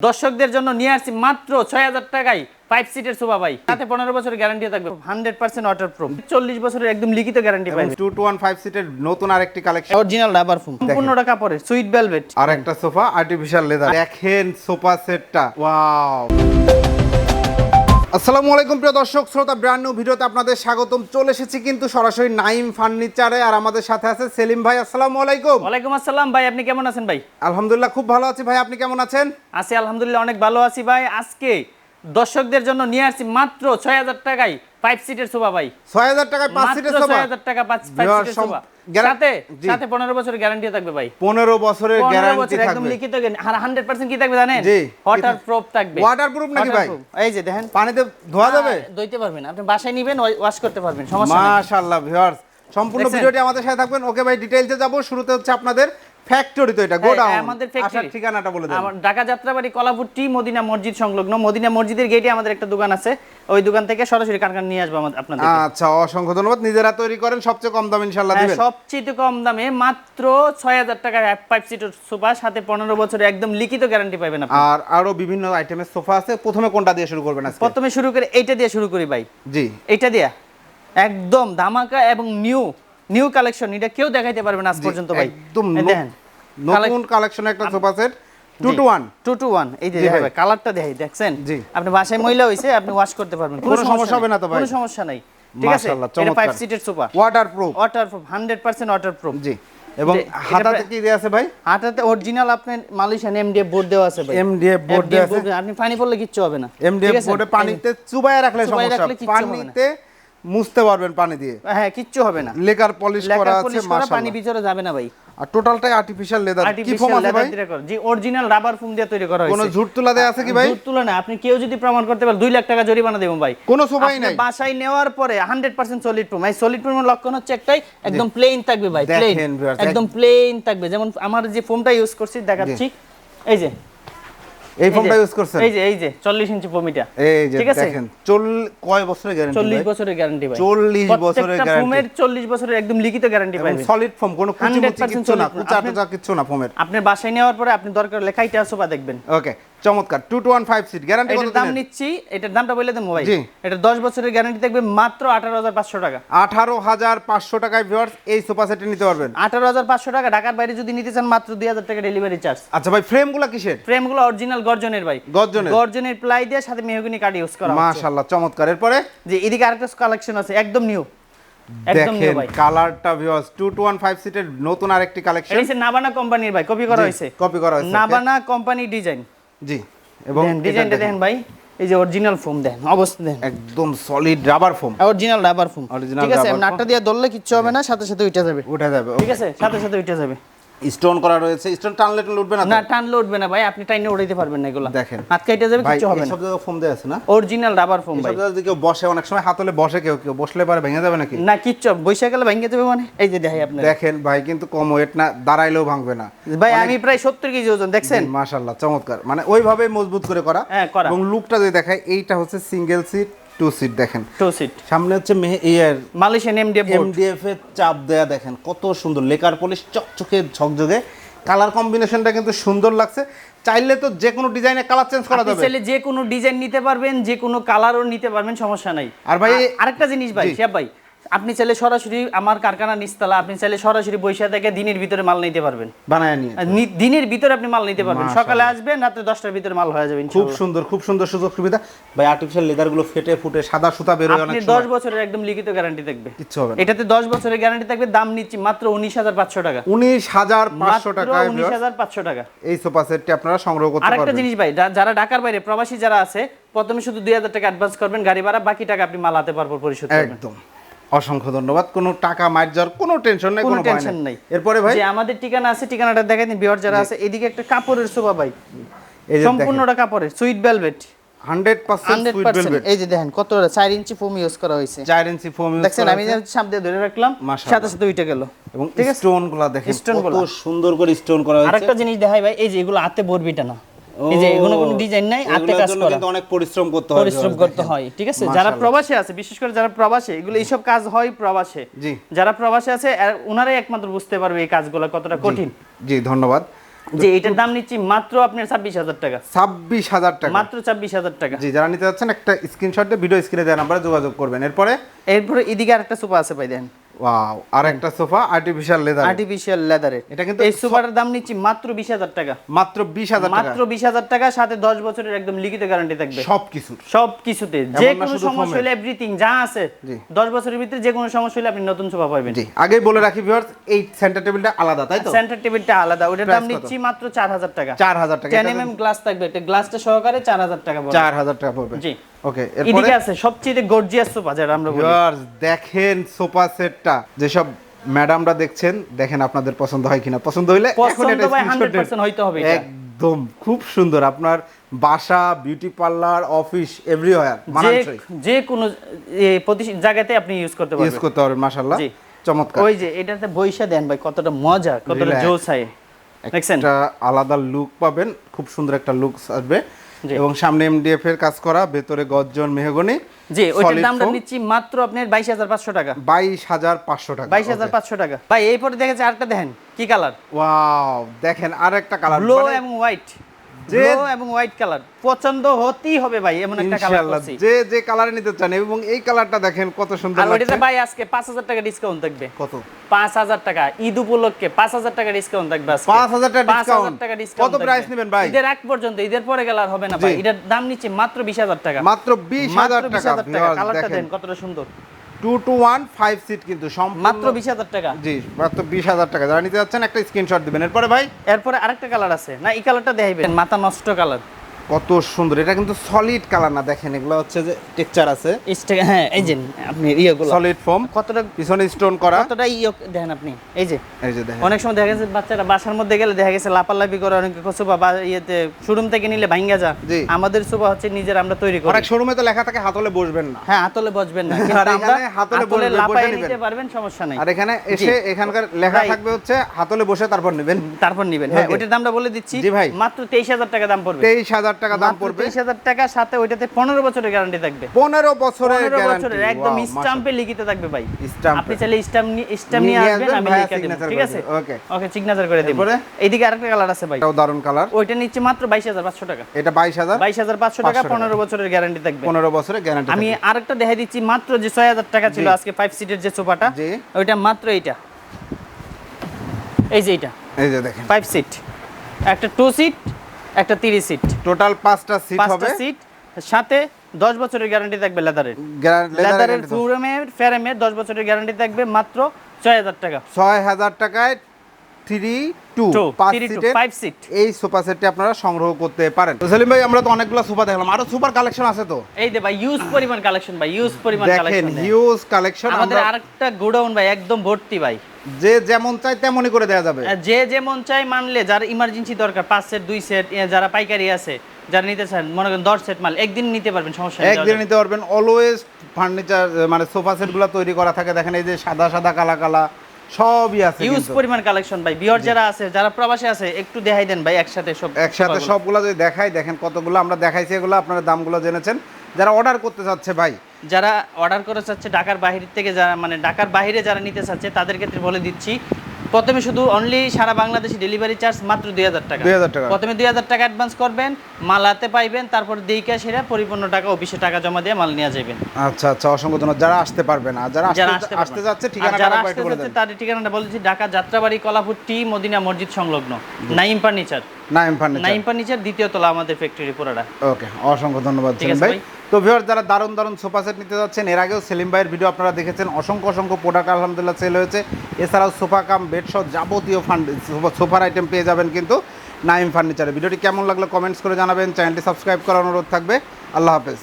দর্শকদের জন্য নিয়ে আসছি মাত্র ছয় হাজার টাকায় ফাইভ সিটের সোফা ভাই। তাতে পনেরো বছর গ্যারান্টি থাকবে। হান্ড্রেড পার্সেন্ট ওয়াটার প্রুফ চল্লিশ বছরের একদম লিখিত গ্যারান্টি পাই টু টু ওয়ান ফাইভ সিটের নতুন আরেকটি কালেকশন অরিজিনাল রাবার ফোম টাকা পরে সুইট ভেলভেট আর একটা সোফা আর্টিফিশিয়াল লেদার দেখেন সোফা সেটটা ওয়াও আসসালামু আলাইকুম প্রিয় দর্শক শ্রোতা ব্র্যান্ড নিউ ভিডিওতে আপনাদের স্বাগতম। চলে এসেছি কিন্তু সরাসরি নাইম ফার্নিচারে আর আমাদের সাথে আছে সেলিম ভাই। আসসালামু আলাইকুম। ওয়ালাইকুম আসসালাম ভাই আপনি কেমন আছেন ভাই? আলহামদুলিল্লাহ খুব ভালো আছি ভাই। আপনি কেমন আছেন? আছি আলহামদুলিল্লাহ অনেক ভালো আছি ভাই। আজকে দর্শকদের জন্য নিয়ে আসছি মাত্র ছয় হাজার টাকায় ফাইভ সিটের সোফা ভাই। ছয় হাজার টাকায় পাঁচ সিটের ছয় হাজার টাকা পাঁচ ফাইভ সিটের সম- সোফা। সাথে সাথে পনেরো বছরের গ্যারান্টি থাকবে ভাই। পনেরো বছরের গ্যারান্টি বছর একদম লিখিত হান্ড্রেড পার্সেন্ট কি থাকবে জানেন? ওয়াটার প্রুফ থাকবে। Waterproof নাকি ভাই? এই যে দেখেন। পানিতে ধোয়া যাবে? হ্যাঁ, ধুইতে পারবেন। আপনি বাসায় নিবেন ওয়াশ করতে পারবেন। সমস্যা নেই। মাশাআল্লাহ ভিউয়ার্স সম্পূর্ণ? ভিডিওটি আমাদের সাথে থাকবেন। ওকে ভাই ডিটেইলসে যাব। শুরুতে হচ্ছে আপনাদের ফ্যাক্টরি তো এটা গোডাউন। হ্যাঁ, আমাদের। আসার ঠিকানাটা বলে দেন। আমার ঢাকা যাত্রাবাড়ি কলাপুর টি মদিনা মসজিদ সংলগ্ন। মদিনা মসজিদের গেটে আমাদের একটা দোকান আছে। ওই দোকান থেকে সরাসরি কারখানা নিয়ে আসব আমাদের আপনাদের আচ্ছা অসংখ্য ধন্যবাদ। নিজেরা তৈরি করেন সবচেয়ে কম দামে ইনশাআল্লাহ হ্যাঁ, দিবেন। সবচেয়ে কম দামে মাত্র ছয় হাজার টাকার ফাইভ সিটের সোফা সাথে পনেরো বছরের একদম লিখিত গ্যারান্টি পাবেন আপনি। আর আরও বিভিন্ন আইটেমের সোফা আছে। প্রথমে কোনটা দিয়ে শুরু করবেন আজকে? প্রথমে শুরু করে এইটা দিয়ে শুরু করি ভাই। জি। এইটা দিয়া। একদম ধামাকা এবং নিউ নিউ কালেকশন এটা কেউ দেখাইতে পারবে না আজ পর্যন্ত ভাই। একদম দেখেন নতুন কালেকশনের একটা sofa set two two one two two one এই যে ভাই। কালারটা দেখাই দেখছেন? জি। আপনি বাসায় মহিলা হইছে আপনি ওয়াশ করতে পারবেন কোনো সমস্যা হবে না তো ভাই? কোনো সমস্যা নাই ঠিক আছে? এটা ফাইভ সিটের সোফা ওয়াটারপ্রুফ জি এবং হাতাতে কি দেয়া আছে ভাই? হাতাতে অরিজিনাল মালয়েশিয়ান এমডিএফ বোর্ড দেওয়া আছে ভাই। MDF board দেয়া আছে। আপনি পানি পড়লে কিচ্ছু হবে না এমডিএফ বোর্ডে পানিতে রাখলে সমস্যা। পানিতে মুছতে পারবেন পানি দিয়ে। হ্যাঁ কিচ্ছু হবে না। লেকার পলিশ করা আছে করা পানি মাশাআল্লাহ ভিতরে যাবে না ভাই। আর টোটালটাই আর্টিফিশিয়াল লেদার কি ফোম আছে ভাই? জি অরিজিনাল রাবার ফোম দিয়ে তৈরি করা হয়েছে। কোনো ঝুট তুলা দেয়া আছে কি ভাই? জোর তুলনা আপনি কেউ যদি প্রমাণ করতে পারে দুই লাখ টাকা জরিমানা দেবো ভাই। কোনো আপনি নাই। বাসায় নেওয়ার পরে হান্ড্রেড পার্সেন্ট সলিড প্রুফ এই সলিড প্রুফের লক্ষণ হচ্ছে একটাই একদম প্লেন থাকবে ভাই প্লেন একদম প্লেন থাকবে। যেমন আমার যে ফোমটা ইউজ করছি দেখাচ্ছি। এই যে এই ফোনটা ইউজ করছেন? এই যে এই যে চল্লিশ ইঞ্চি পমিটা এই যে ঠিক আছে? দেখেন চল কয় বছরের গ্যারান্টি চল্লিশ বছরের গ্যারান্টি ভাই। 40 বছরের গ্যারান্টি ফোমের চল্লিশ বছরের একদম লিখিত গ্যারান্টি পাবেন সলিড ফোম কোনো কুচি মুচি কিছু না। কুচা টুচা কিছু না ফোমের। আপনি বাসায় নেওয়ার পরে আপনি দরকার লেখাই সোফা দেখবেন। ওকে চমৎকার 2215 সিট গ্যারান্টি কত দাম নিচ্ছি এটার দামটা বলে দেন ভাই। জি। এটা দশ বছরের গ্যারান্টি থাকবে মাত্র আঠারো হাজার পাঁচশো টাকা। 18500 টাকায় ভিউয়ার্স এই সোফা সেটে নিতে পারবেন। আঠারো হাজার পাঁচশো টাকা ঢাকার বাইরে যদি নিতে চান মাত্র দুই হাজার টাকা ডেলিভারি চার্জ আচ্ছা ভাই ফ্রেমগুলো কিসের? ফ্রেমগুলো অরিজিনাল গর্জনের ভাই। গর্জনের? গর্জনের প্লাই দিয়ে সাথে মেহগনি কাঠ ইউজ করা হচ্ছে। মাশাআল্লাহ চমৎকার। এরপরে? যে এদিকে আরেকটা কালেকশন আছে একদম নিউ দেখেন কালারটা ভিউয়ার্স 2215 সিটের নতুন আরেকটি কালেকশন এটা নাবানা কোম্পানির ভাই কপি করা হয়েছে। copy করা হয়েছে, নাবানা কোম্পানি ডিজাইন জি এবং ডিজাইন ডিজাইনটা দেখেন। ভাই এই যে অরিজিনাল ফোম দেখেন অবস্থা দেখেন। একদম solid rubber foam original rubber foam ঠিক আছে নাটটা দিয়ে ধরলে কিচ্ছু হবে না সাথে সাথে উঠে যাবে। উঠে যাবে ঠিক আছে সাথে সাথে উঠে যাবে। স্টোন করা রয়েছে। স্টোন টানলে টানলে উঠবে না না টানলে উঠবে না ভাই আপনি টাইনে উঠাইতে পারবেন না এগুলো। দেখেন। হাত কাইটে যাবে কিছু হবে না। সব জায়গায় ফোম দেয়া আছে না? অরিজিনাল রাবার ফোম ভাই। সব জায়গায় কেউ বসে অনেক সময় হাতলে বসে কেউ কেউ বসলে পারে ভেঙে যাবে নাকি? না কিচ্ছু বৈশা গেলে ভেঙে যাবে মানে? এই যে দেখাই আপনি দেখেন ভাই কিন্তু কম ওয়েট না দাঁড়াইলেও ভাঙবে না। ভাই আমি প্রায় সত্তর কেজি ওজন দেখছেন? মাশাল্লাহ চমৎকার। মানে ওইভাবে মজবুত করে করা। হ্যাঁ, করা। এবং লুকটা যদি দেখায় এইটা হচ্ছে সিঙ্গেল সিট টু সিট দেখেন। টু সিট সামনে হচ্ছে ইয়ার মালয়েশিয়ান এমডিএফ এমডিএফ এর চাপ দেয়া দেখেন কত সুন্দর। লেকার পলিশ চকচকে ঝকঝকে। কালার কম্বিনেশনটা কিন্তু সুন্দর লাগছে। চাইলে তো যে কোনো ডিজাইনে কালার চেঞ্জ করা যাবে। চাইলে যে কোনো ডিজাইন নিতে পারবেন যে কোনো কালারও নিতে পারবেন সমস্যা নাই। আর ভাই- আরেকটা জিনিস ভাই। শিয়াব ভাই আপনি চাইলে সরাসরি আমার কারখানা নিচতলা আপনি চাইলে সরাসরি বৈশা থেকে দিনের ভিতরে মাল নিতে পারবেন। বানায় নিয়ে দিনের ভিতরে আপনি মাল নিতে পারবেন। সকালে আসবেন রাত্রে দশটার ভিতরে মাল হয়ে যাবে খুব সুন্দর খুব সুন্দর সুযোগ সুবিধা। ভাই আর্টিফিশিয়াল লেদারগুলো ফেটে ফুটে সাদা সুতা বেরোয় অনেক আপনি সময়। দশ বছরের একদম লিখিত গ্যারান্টি থাকবে। কিচ্ছু হবে এটাতে দশ বছরের গ্যারান্টি থাকবে দাম নিচ্ছি মাত্র উনিশ হাজার পাঁচশো টাকা। উনিশ হাজার পাঁচশো মাত্র টাকায় উনিশ হাজার পাঁচশো টাকা। এই সোফা সেটটি আপনারা সংগ্রহ করতে আরেকটা পারবেন। জিনিস ভাই যারা ঢাকার বাইরে প্রবাসী যারা আছে প্রথমে শুধু দুই হাজার টাকা অ্যাডভান্স করবেন গাড়ি ভাড়া বাকি টাকা আপনি মাল হাতে পারব পরিশোধ করবেন। একদম। অসংখ্য ধন্যবাদ। কোনো টাকা মার যাওয়ার কোনো টেনশন নেই কোনো টেনশন নাই। এরপরে ভাই? যে আমাদের ঠিকানা আছে ঠিকানাটা দেখাই দিন বিহার যারা আছে এদিকে একটা কাপড়ের সোফা ভাই। এই যে সম্পূর্ণটা কাপড়ের sweet velvet hundred percent hundred sweet velvet এই যে দেখেন কত চার ইঞ্চি ফোম ইউজ করা হয়েছে। চার ইঞ্চি ফোম দেখছেন আমি যে সামনে ধরে রাখলাম। সাথে সাথে উঠে গেল। এবং? স্টোনগুলা দেখেন কতগুলা। সুন্দর করে স্টোন করা হয়েছে। আরেকটা জিনিস দেখাই ভাই এই যে এগুলো হাতে বরবিটা না। এই যে এগুলো কোনো ডিজাইন নাই হাতে কাজ করা। কিন্তু অনেক পরিশ্রম করতে হয় পরিশ্রম করতে হয় ঠিক আছে? যারা। প্রবাসে আছে বিশেষ করে যারা প্রবাসে এগুলো এইসব কাজ হয় প্রবাসে। জি। যারা প্রবাসে আছে ওনারাই একমাত্র বুঝতে পারবে এই কাজগুলো কতটা কঠিন। জি ধন্যবাদ। যে এটার দাম নিচ্ছি মাত্র আপনার ছাব্বিশ হাজার টাকা। ছাব্বিশ হাজার টাকা। মাত্র ছাব্বিশ হাজার টাকা। জি যারা নিতে যাচ্ছেন একটা স্ক্রিনশট দিয়ে ভিডিও স্ক্রিনে দেওয়া নাম্বারে যোগাযোগ করবেন। এরপরে? এরপরে এদিকে আরেকটা সোফা আছে ভাই দেন ওয়াও আর একটা সোফা আর্টিফিশিয়াল লেদার আর্টিফিশিয়াল লেদারের এটা কিন্তু এই সোফাটার দাম নিচ্ছি মাত্র বিশ হাজার টাকা। মাত্র বিশ হাজার টাকা। মাত্র বিশ হাজার টাকা সাথে দশ বছরের একদম লিখিত গ্যারান্টি থাকবে। সব কিছু সব কিছুতে যে কোনো সমস্যা হলে এভরিথিং যা আছে জি। দশ বছরের ভিতরে যে কোনো সমস্যা হলে আপনি নতুন সোফা পাবেন। জি আগেই বলে রাখি ভিউয়ার্স এই সেন্টার টেবিলটা আলাদা তাই তো? সেন্টার টেবিলটা আলাদা। ওটার দাম নিচ্ছি মাত্র চার হাজার টাকা। চার হাজার টাকা। টেন এম এম গ্লাস থাকবে। এটা গ্লাসটা সহকারে চার হাজার টাকা পড়বে। চার হাজার টাকা পড়বে। জি। ওকে এদিকে আছে সবচেয়ে গর্জিয়াস সোফা যেটা আমরা বলি। দেখেন সোফা সেটটা যেসব ম্যাডামরা দেখছেন দেখেন আপনাদের পছন্দ হয় কিনা। পছন্দ হইলে এখন এটা ভাই 100% হইতে হবে একদম খুব সুন্দর। আপনার বাসা বিউটি পার্লার অফিস এভরিওয়্যার মানানসই। যে কোনো প্রতি- জায়গাতে আপনি ইউজ করতে ইউজ করতে পারবেন মাশাআল্লাহ। চমৎকার। ওই যে এটাতে বইসা দেন ভাই কতটা মজা কতটা জোস হয় একটা আলাদা লুক পাবেন খুব সুন্দর একটা লুক আসবে। এবং সামনে এমডিএফ এর কাজ করা ভেতরে গর্জন মেহগনি জি ওইটার দামটা নিচ্ছি মাত্র আপনার বাইশ হাজার পাঁচশো টাকা। বাইশ হাজার পাঁচশো টাকা বাইশ হাজার পাঁচশো টাকা। ভাই এই পরে দেখেছে আরেকটা দেখেন কি কালার ওয়াও দেখেন আর একটা কালার ব্লু এবং হোয়াইট যে- এবং হোয়াইট কালার পছন্দ হতেই হবে ভাই এমন একটা কালার করছি। যে যে কালারে নিতে চান এবং এই কালারটা দেখেন কত সুন্দর আর ওইটাতে ভাই আজকে পাঁচ হাজার টাকা ডিসকাউন্ট থাকবে। কত? পাঁচ হাজার টাকা। ঈদ উপলক্ষে পাঁচ হাজার টাকা ডিসকাউন্ট থাকবে আজকে। 5,000 টাকা পাঁচ হাজার টাকা ডিসকাউন্ট কত price নেবেন ভাই? ঈদের আগ পর্যন্ত ঈদের পরে গেলে আর হবে না ভাই। এটার দাম নিচ্ছে মাত্র বিশ হাজার টাকা। মাত্র বিশ মাত্র হাজার বিশ টাকা কালারটা দেখেন। দেন কতটা সুন্দর। Two two one five seat কিন্তু মাত্র বিশ হাজার টাকা। জি মাত্র বিশ হাজার টাকা। যারা নিতে যাচ্ছেন একটা স্ক্রিনশট দিবেন। এরপরে ভাই এরপরে আরেকটা কালার আছে। না এই কালারটা দেখাইবেন। মাথা নষ্ট কালার কত সুন্দর। এটা কিন্তু সলিড কালার না দেখেন এগুলো হচ্ছে যে টেক্সচার আছে। হ্যাঁ এই যে আপনি ইয়েগুলো। সলিড ফোম কতটা পিছনে স্টোন করা। কতটা ইয়ে দেখেন আপনি এই যে। এই যে দেখেন। অনেক সময় দেখা গেছে বাচ্চারা বাসার মধ্যে গেলে দেখা গেছে লাপালাপি করে অনেকে সোফা বা ইয়েতে শোরুম থেকে নিলে ভাঙ্গা যা। আমাদের সোফা হচ্ছে নিজের আমরা তৈরি করি। অনেক শোরুমে তো লেখা থাকে হাতলে বসবেন না। হ্যাঁ হাতলে বসবেন না। কিন্তু আমরা হাতলে বসবে- লাপায় বসে নিতে পারবেন সমস্যা নাই। আর এখানে এসে এখানকার লেখা থাকবে হচ্ছে হাতলে বসে তারপর নেবেন। তারপর নিবেন। হ্যাঁ. ওইটার দামটা বলে দিচ্ছি জি ভাই। মাত্র তেইশ হাজার টাকা দাম পড়বে। তেইশ হাজার টাকা দাম পড়বে। তেইশ হাজার টাকা সাথে ওইটাতে পনেরো বছরের গ্যারান্টি থাকবে। পনেরো বছরের বছরের একদম স্টাম্পে লিখিত থাকবে ভাই। আপনি চাইলে স্টাম্প স্টাম্প নিয়ে আসবেন আমি লিখে দেব ঠিক আছে? okay. ওকে সিগনেচার করে দেব। এইদিকে আরেকটা কালার আছে ভাই। এটাও দারুণ কালার ওইটা নিচ্ছে মাত্র বাইশ হাজার পাঁচশো টাকা। এটা বাইশ হাজার? বাইশ হাজার পাঁচশো টাকা 500 পনেরো বছরের গ্যারান্টি থাকবে। পনেরো বছরের গ্যারান্টি আমি আরেকটা দেখাই দিচ্ছি মাত্র যে ছয় হাজার টাকা ছিল আজকে ফাইভ সিটের যে সোফাটা ওইটা মাত্র এইটা। এই যে এইটা। এই যে দেখেন। ফাইভ সিট একটা টু সিট একটা তিরিশ সিট টোটাল পাঁচটা সিট পাঁচটা হবে। সিট সাথে দশ বছরের গ্যারান্টি থাকবে লেদারের লেদারের ফ্লোরেমের ফ্রেমের দশ বছরের গ্যারান্টি থাকবে মাত্র ছয় হাজার টাকা। ছয় হাজার টাকায় থ্রি টু Two, পাঁচ three two, সিটের five seat। এই সোফা সেটটি আপনারা সংগ্রহ করতে পারেন। তো সেলিম ভাই আমরা তো অনেকগুলো সোফা দেখলাম। আরও সুপার কালেকশন আছে তো? এই দে ভাই ইউজ পরিমাণ কালেকশন ভাই ইউজ পরিমাণ দেখেন কালেকশন হিউজ কালেকশন আমাদের আরেকটা গোডাউন ভাই একদম ভর্তি ভাই। যে যেমন চাই তেমনই করে দেওয়া যাবে। যে যেমন চাই মানলে যার ইমার্জেন্সি দরকার পাঁচ সেট দুই সেট যারা পাইকারি আছে যারা নিতে চান মনে করেন দশ সেট মাল একদিন নিতে পারবেন সমস্যা একদিন নিতে পারবেন। অলওয়েজ ফার্নিচার মানে সোফা সেটগুলো তৈরি করা থাকে। দেখেন এই যে সাদা সাদা কালা কালা। সবই আছে ইউজ পরিমাণ কালেকশন ভাই। বিহার যারা আছে যারা প্রবাসী আছে একটু দেখাই দেন ভাই একসাথে সব একসাথে সবগুলো। যদি দেখাই দেখেন কতগুলো আমরা দেখাইছি এগুলো আপনারা দামগুলো জেনেছেন। যারা অর্ডার করতে চাচ্ছে ভাই। যারা অর্ডার করে চাচ্ছে ঢাকার বাহির থেকে যারা মানে ঢাকার বাইরে যারা নিতে চাচ্ছে তাদের ক্ষেত্রে বলে দিচ্ছি প্রথমে শুধু অনলি সারা বাংলাদেশে ডেলিভারি চার্জ মাত্র দুই হাজার টাকা। 2000 টাকা। প্রথমে দুই হাজার টাকা অ্যাডভান্স করবেন মাল হাতে পাইবেন তারপর দিকে সেরা পরিপূর্ণ টাকা অফিসে টাকা জমা দিয়ে মাল নিয়ে যাবেন। আচ্ছা আচ্ছা অসংখ্য ধন্যবাদ। যারা আসতে পারবে না যারা আসতে যাচ্ছে ঠিকানা যারা আসতে যাচ্ছে তার তাদের ঠিকানাটা বলেছি ঢাকা যাত্রাবাড়ি কলাপুর টি মদিনা মসজিদ সংলগ্ন Naim furniture. Naim furniture. Naim furniture দ্বিতীয় তলা আমাদের ফ্যাক্টরি পুরাটা। ওকে অসংখ্য ধন্যবাদ সেলিম ভাই। তো ভিউয়ার যারা দারুণ দারুণ সোফা সেট নিতে যাচ্ছেন এর আগেও সেলিম ভাইয়ের ভিডিও আপনারা দেখেছেন অসংখ্য অসংখ্য প্রোডাক্ট আলহামদুলিল্লাহ সেল হয়েছে। এছাড়াও সোফা কাম বেড সহ যাবতীয় ফান্ড সোফার আইটেম পেয়ে যাবেন কিন্তু নাইম ফার্নিচারে। ভিডিওটি কেমন লাগল কমেন্টস করে জানাবেন। চ্যানেলটি সাবস্ক্রাইব করার অনুরোধ থাকবে। আল্লাহ হাফেজ।